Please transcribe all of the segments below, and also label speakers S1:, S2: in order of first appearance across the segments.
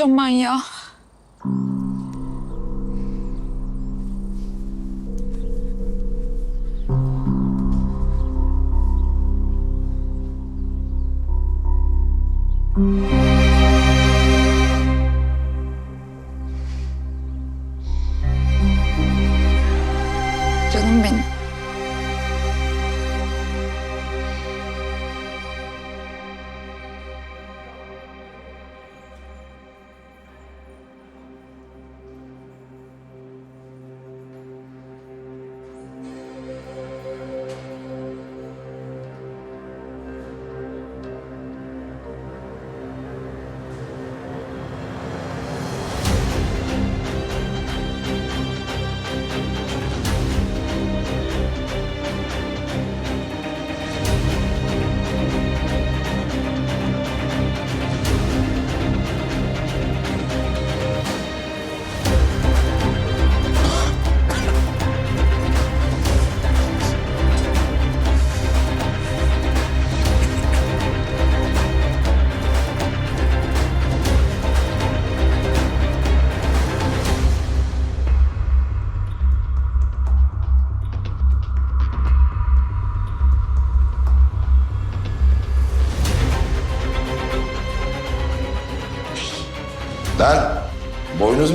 S1: çok.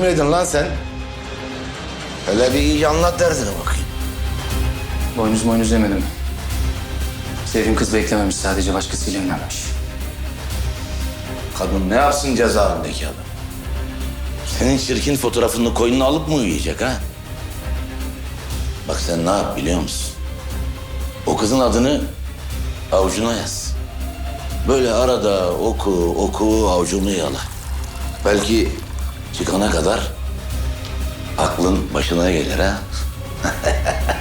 S1: Yedin lan sen? Hele bir iyice anlat derdini bakayım.
S2: Boynuz boynuz demedim. Sevdiğim kız beklememiş sadece başkasıyla evlenmiş.
S1: Kadın ne yapsın cezaevindeki adam? Senin çirkin fotoğrafını koynuna alıp mı uyuyacak ha? Bak sen ne yap biliyor musun? O kızın adını avucuna yaz. Böyle arada oku oku avucunu yala. Belki çıkana kadar aklın başına gelir ha.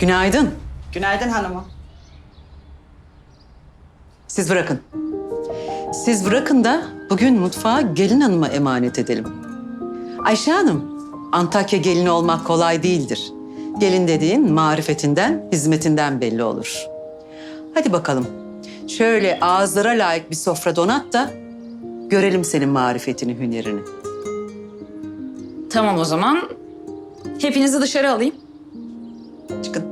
S3: Günaydın.
S4: Günaydın hanımım.
S3: Siz bırakın. Siz bırakın da bugün mutfağı gelin hanıma emanet edelim. Ayşe Hanım, Antakya gelini olmak kolay değildir. Gelin dediğin marifetinden, hizmetinden belli olur. Hadi bakalım. Şöyle ağızlara layık bir sofra donat da görelim senin marifetini, hünerini.
S5: Tamam o zaman. Hepinizi dışarı alayım.
S3: Çıkın.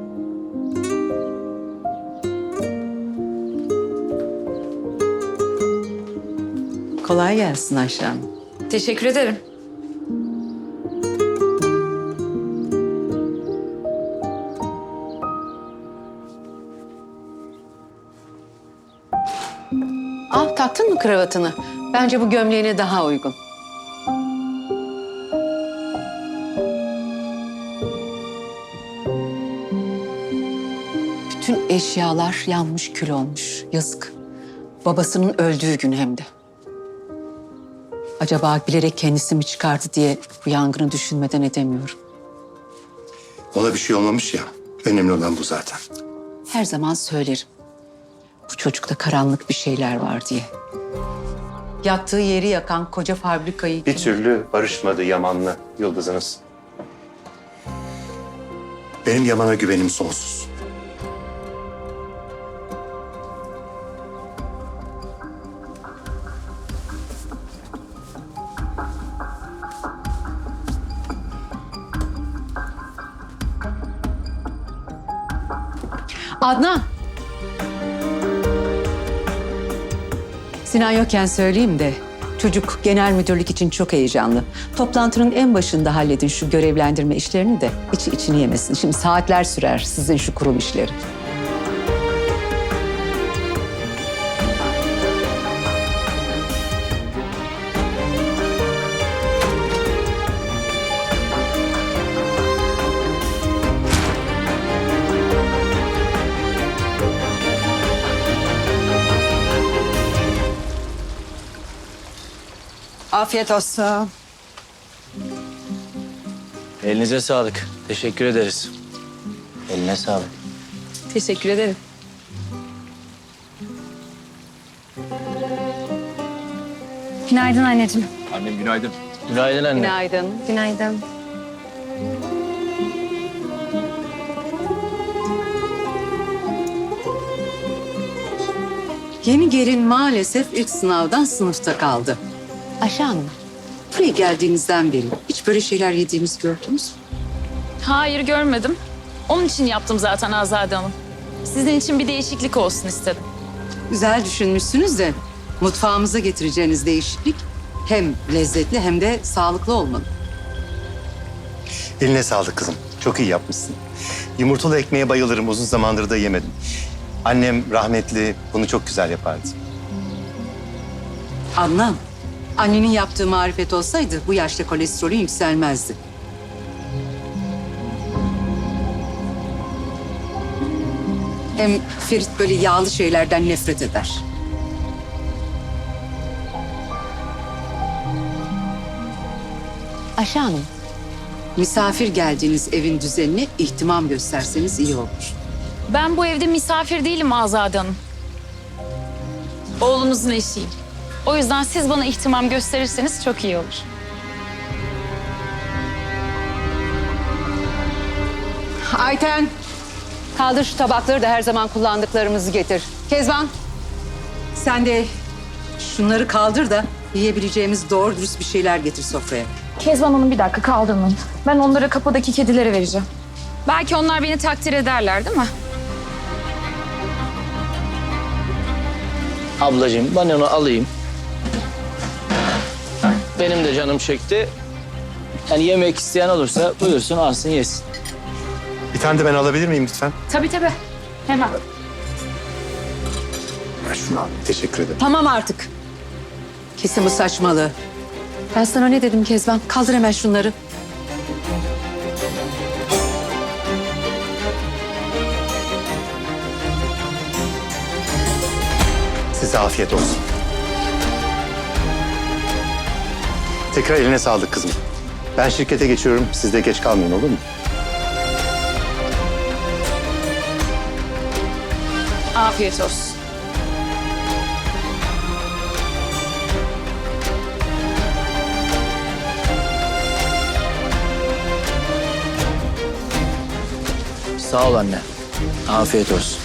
S3: Kolay gelsin Ayşe Hanım.
S5: Teşekkür ederim.
S3: Ah taktın mı kravatını? Bence bu gömleğine daha uygun. Bütün eşyalar yanmış kül olmuş. Yazık. Babasının öldüğü gün hem de. Acaba bilerek kendisi mi çıkardı diye bu yangını düşünmeden edemiyorum.
S6: Ona bir şey olmamış ya. Önemli olan bu zaten.
S3: Her zaman söylerim. Bu çocukta karanlık bir şeyler var diye. Yattığı yeri yakan koca fabrikayı...
S6: Bir türlü barışmadı Yaman'la Yıldız'ınız. Benim Yaman'a güvenim sonsuz.
S3: Adnan. Sinan yokken söyleyeyim de çocuk genel müdürlük için çok heyecanlı. Toplantının en başında halledin şu görevlendirme işlerini de içi içini yemesin. Şimdi saatler sürer sizin şu kurul işleri. Afiyet olsun.
S2: Elinize sağlık. Teşekkür ederiz. Eline sağlık.
S5: Teşekkür ederim. Günaydın anneciğim.
S4: Annem günaydın.
S2: Günaydın anne.
S3: Günaydın.
S5: Günaydın.
S3: Yeni gelin maalesef ilk sınavdan sınıfta kaldı. Ayşe Hanım, buraya geldiğinizden beri hiç böyle şeyler yediğimizi gördünüz mü?
S5: Hayır görmedim. Onun için yaptım zaten Azade Hanım. Sizin için bir değişiklik olsun istedim.
S3: Güzel düşünmüşsünüz de mutfağımıza getireceğiniz değişiklik hem lezzetli hem de sağlıklı olmalı.
S6: Eline sağlık kızım. Çok iyi yapmışsın. Yumurtalı ekmeğe bayılırım. Uzun zamandır da yemedim. Annem rahmetli bunu çok güzel yapardı.
S3: Adnan, annenin yaptığı marifet olsaydı bu yaşta kolesterolün yükselmezdi. Hem Ferit böyle yağlı şeylerden nefret eder. Ayşe Hanım. Misafir geldiğiniz evin düzenine ihtimam gösterseniz iyi olur.
S5: Ben bu evde misafir değilim Azade Hanım. Oğlunuzun eşiyim. O yüzden siz bana ihtimam gösterirseniz çok iyi olur.
S3: Ayten, kaldır şu tabakları da her zaman kullandıklarımızı getir. Kezban, sen de şunları kaldır da yiyebileceğimiz doğru dürüst bir şeyler getir sofraya.
S5: Kezban Hanım bir dakika kaldırmayın. Ben onları kapıdaki kedilere vereceğim. Belki onlar beni takdir ederler değil mi?
S2: Ablacığım ben onu alayım. Benim de canım çekti. Yani yemek isteyen olursa buyursun alsın yesin.
S6: Bir tane de ben alabilir miyim lütfen?
S5: Tabii tabii. Hemen.
S6: Ben şunu alayım. Teşekkür ederim.
S3: Tamam artık. Kesin bu saçmalığı. Ben sana ne dedim Kezban? Kaldır hemen şunları.
S6: Size afiyet olsun. Tekrar eline sağlık kızım. Ben şirkete geçiyorum. Siz de geç kalmayın olur mu?
S5: Afiyet olsun.
S2: Sağ ol anne. Afiyet olsun.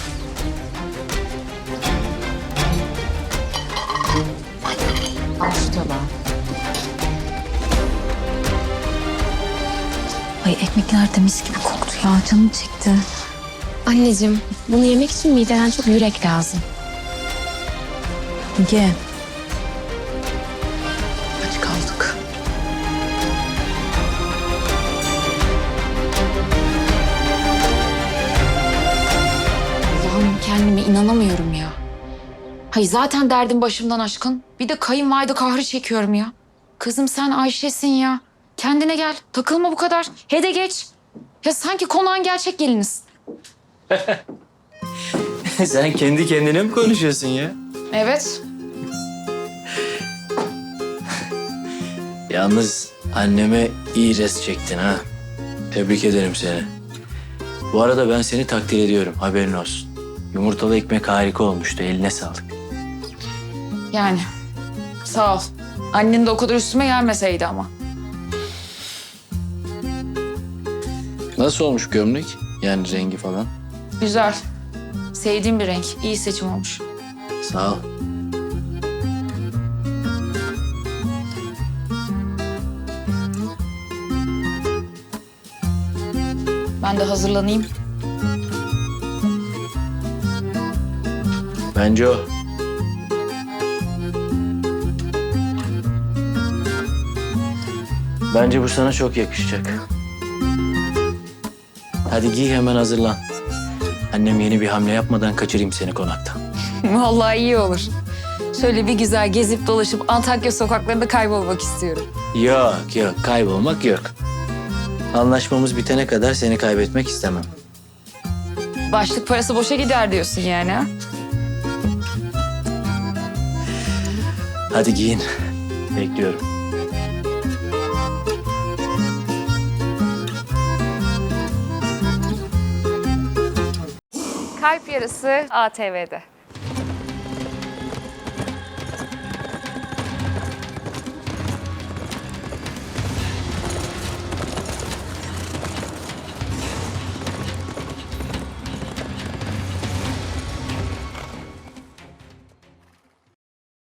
S7: Ay ekmekler de mis gibi koktu ya. Canım çekti. Anneciğim bunu yemek için mideden çok yürek lazım. Ye. Aç kaldık. Allah'ım kendime inanamıyorum ya. Hay zaten derdim başımdan aşkın. Bir de kayınvalide kahrı çekiyorum ya. Kızım sen Ayşe'sin ya. Kendine gel. Takılma bu kadar. Hede geç. Ya sanki konağın gerçek geliniz.
S2: Sen kendi kendine mi konuşuyorsun ya?
S5: Evet.
S2: Yalnız anneme iyi res çektin ha. Tebrik ederim seni. Bu arada ben seni takdir ediyorum. Haberin olsun. Yumurtalı ekmek harika olmuştu. Eline sağlık.
S5: Yani sağ ol. Annen de o kadar üstüme gelmeseydi ama.
S2: Nasıl olmuş gömlek? Yani rengi falan.
S5: Güzel. Sevdiğim bir renk. İyi seçim olmuş.
S2: Sağ ol.
S5: Ben de hazırlanayım.
S2: Bence o. Bence bu sana çok yakışacak. Hadi giy hemen hazırlan. Annem yeni bir hamle yapmadan kaçırayım seni konaktan.
S5: Vallahi iyi olur. Şöyle bir güzel gezip dolaşıp Antakya sokaklarında kaybolmak istiyorum.
S2: Yok yok kaybolmak yok. Anlaşmamız bitene kadar seni kaybetmek istemem.
S5: Başlık parası boşa gider diyorsun yani ha?
S2: Hadi giyin. Bekliyorum.
S8: Kalp Yarısı ATV'de.